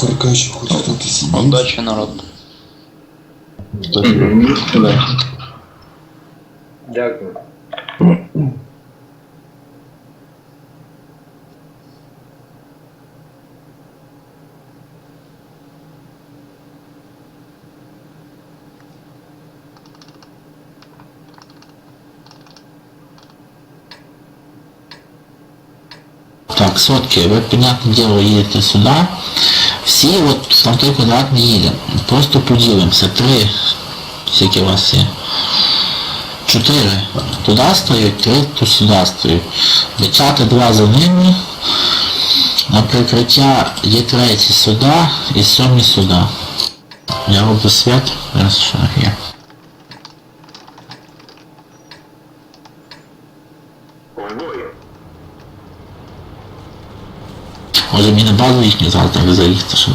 ФРК еще хоть кто-то сидит. Удачи, народ. Дякую. Так, сотки, вы, понятное дело, едете сюда. Все от там той квадрат не їде. Просто поділимося. Три, скільки у вас є? Чотири туди стоять, три то сюди стоять. Дівчата два за ними. На прикриття є третій сюди і сьомий сюди. Я роблю свят, раз що є. Може мені на базу їхню зараз так заїхати, щоб...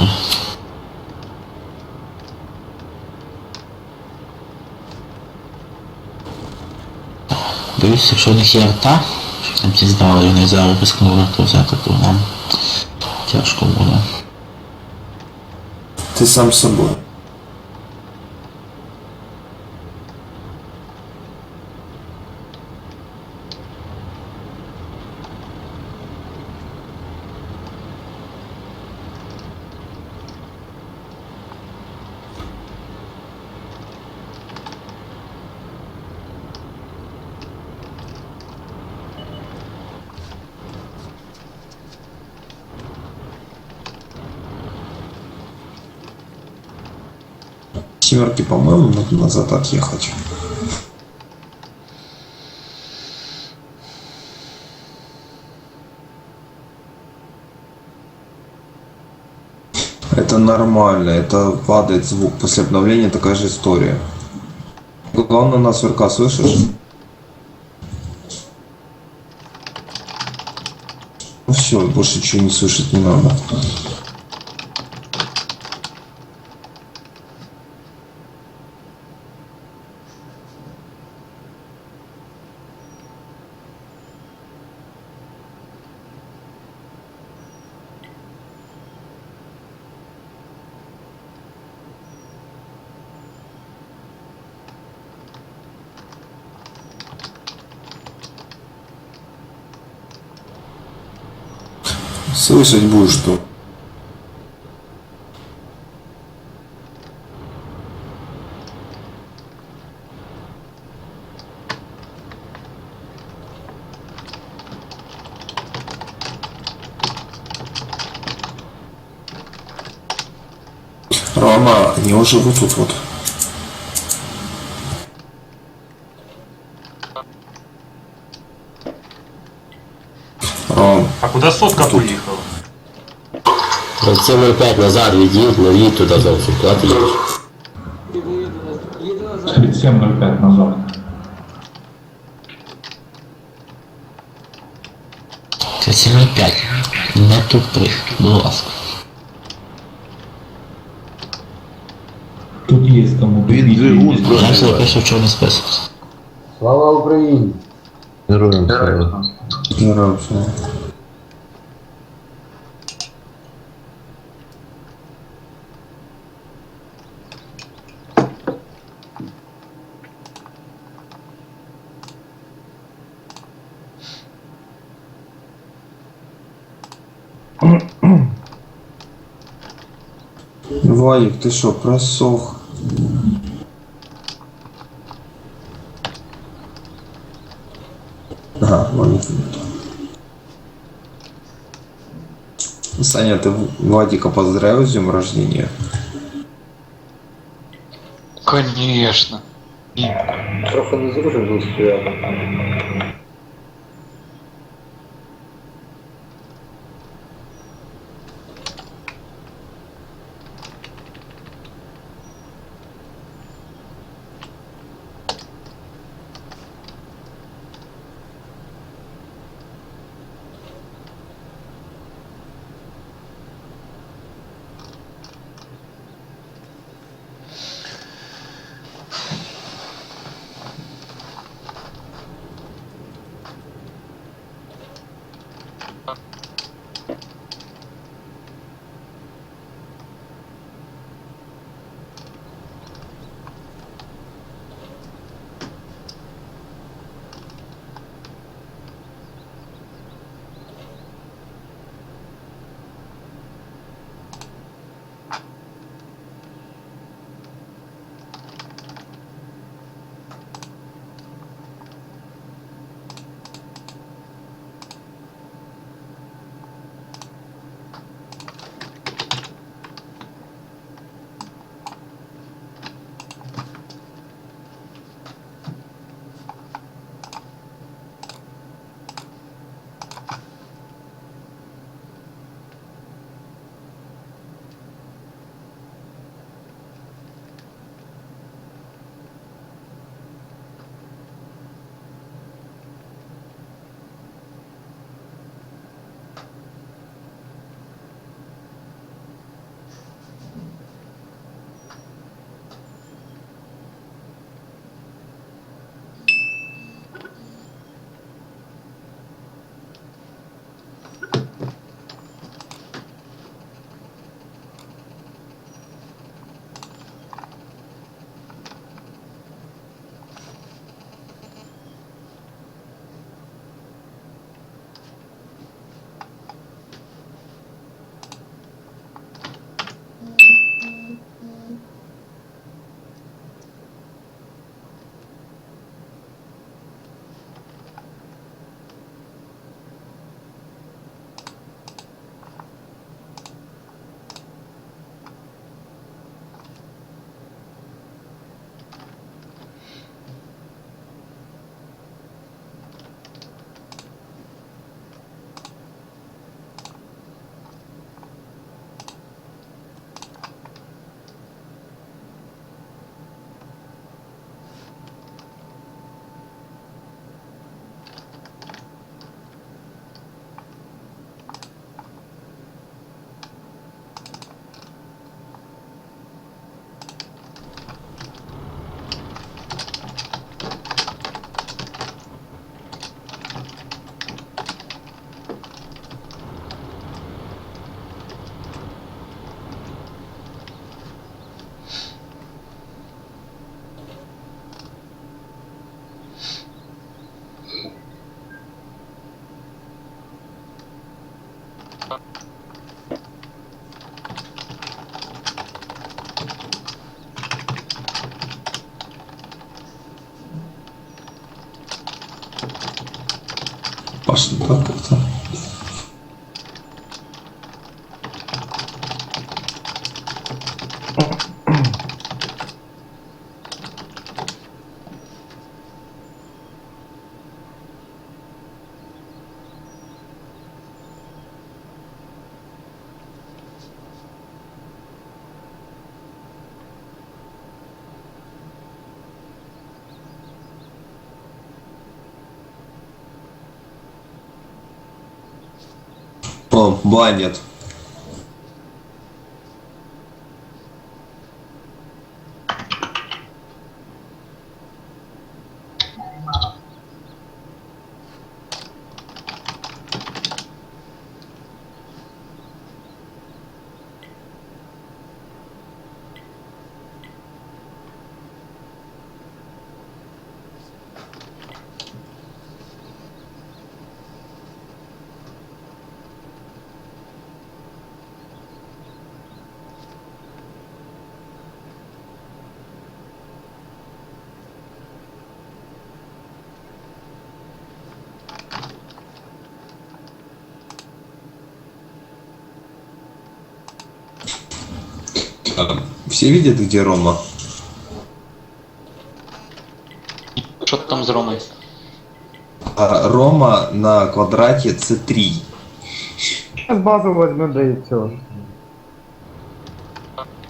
Боюсь, якщо у них є арта, що там ці здали, вони зараз рискнули то взяти, то нам тяжко буде. Ты сам с Семерки, по-моему, надо назад отъехать. Это нормально, это падает звук. После обновления такая же история. Главное, нас ВРК слышишь? Ну все, больше ничего не слышать не надо. Слышать будешь что? Рома, уже вот тут вот. Ром, А куди сотка поїхала? Це 05 назад від'їдь, не їдь туди зовсім. Куди ти їдеш? 37.05 назад. Це 7,5. Не тупи, будь ласка. Тут есть кому двигун Я все запишу в чорний список. Слава Україні! Героям слава. героям слава. Владик, ты что, просох? Ага, Владик. Саня, ты Владика поздравил с днем рождения? Конечно. Трохи не зручно стояти. Башен, так как-то. О, банят. А, Все видят, где Рома? Що там з Ромою? А, Рома на квадраті це 3. З базу возьмем, да і все.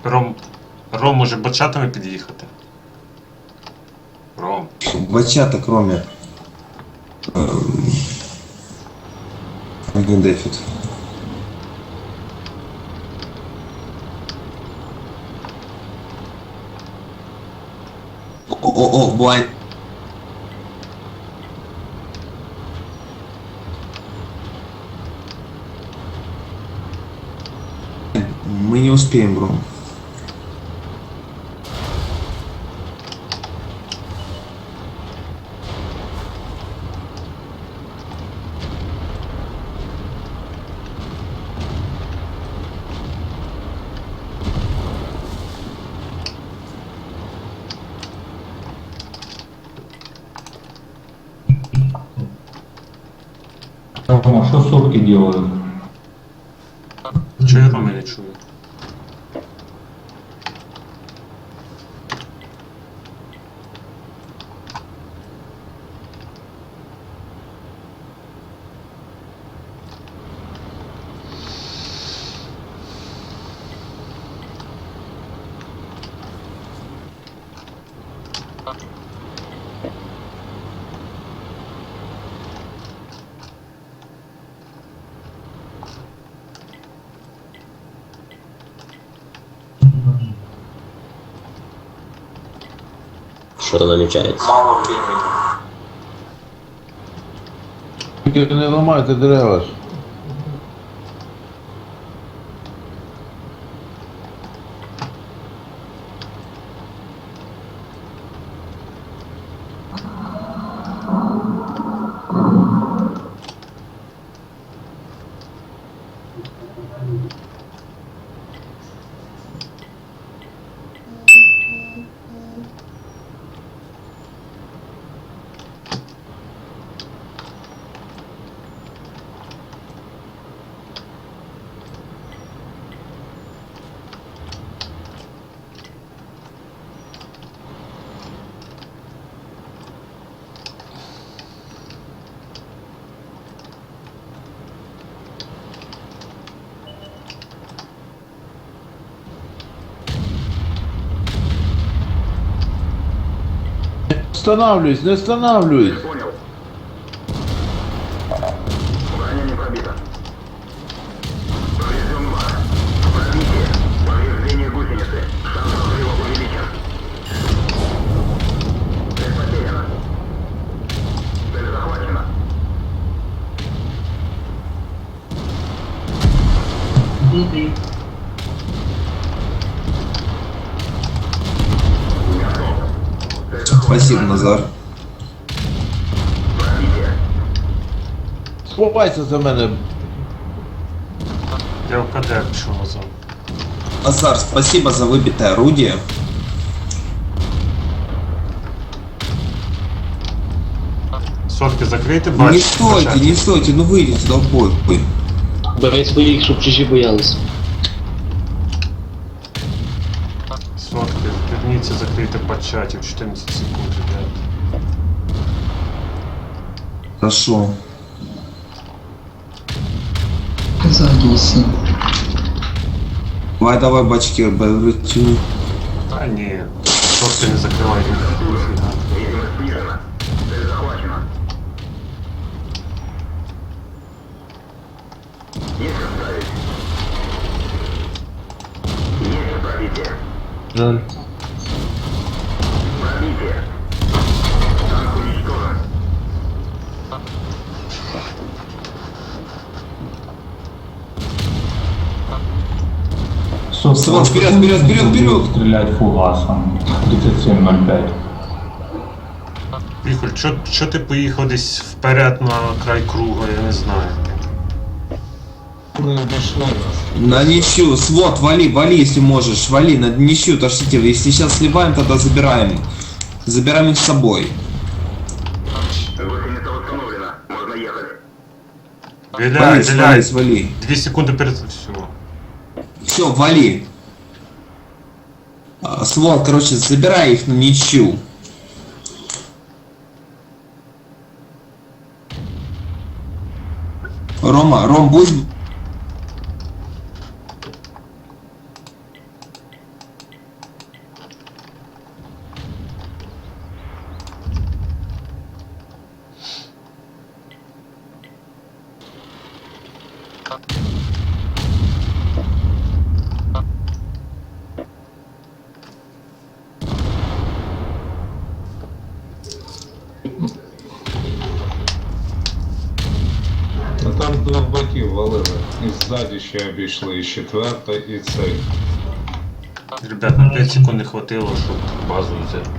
Ром. Ром може бачатами під'їхати. Ром. Бачаток Ромі. Ем, Один дефіт. oh, oh, boy. Minus Pembro. Рома, что сотки делают? Чого я Роми не чую? Що-то намічається. Тільки не ламайте дерева Ж. Останавливайся, не останавливайся. Спасибо, Назар. Сховайся за мене. Я в КД пішов назад. Назар, спасибо за выбитое орудие. Сотки закрийте, Не бачите? стойте, не стойте, ну выйдите, да в бой. Ой. Бери своїх, щоб чужі боялися. Сотки, верніться, закрийте бачатів, 14 секунд, ребят. Хорошо. Давай, давай, бачки, бачки. Та ні, сотки не закривайте. Ніфіга. Жаль. Сотка, Сват, вперед, вперед, вперед, вперед! Стрелять фугасом. 37.05. Віхоль, чо, чо ти поїхав десь вперед на край круга, я не знаю. На ничью, свод, вали, вали, если можешь, вали, на ничью тащите. Если сейчас сливаем, тогда забираем. Забираем их с собой. Виляй, Вали, виляй. вали, вали. Дві секунди перед... Все. Все, вали. А, Свод, короче, забирай их на ничью. Рома, Ром, будь... Ну там двох боків валили. І ззаді ще обійшли, і четверта, і цей. Ребят, на 5 секунд не хватило, щоб базу взяти.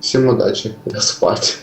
Всім удачі, я спать.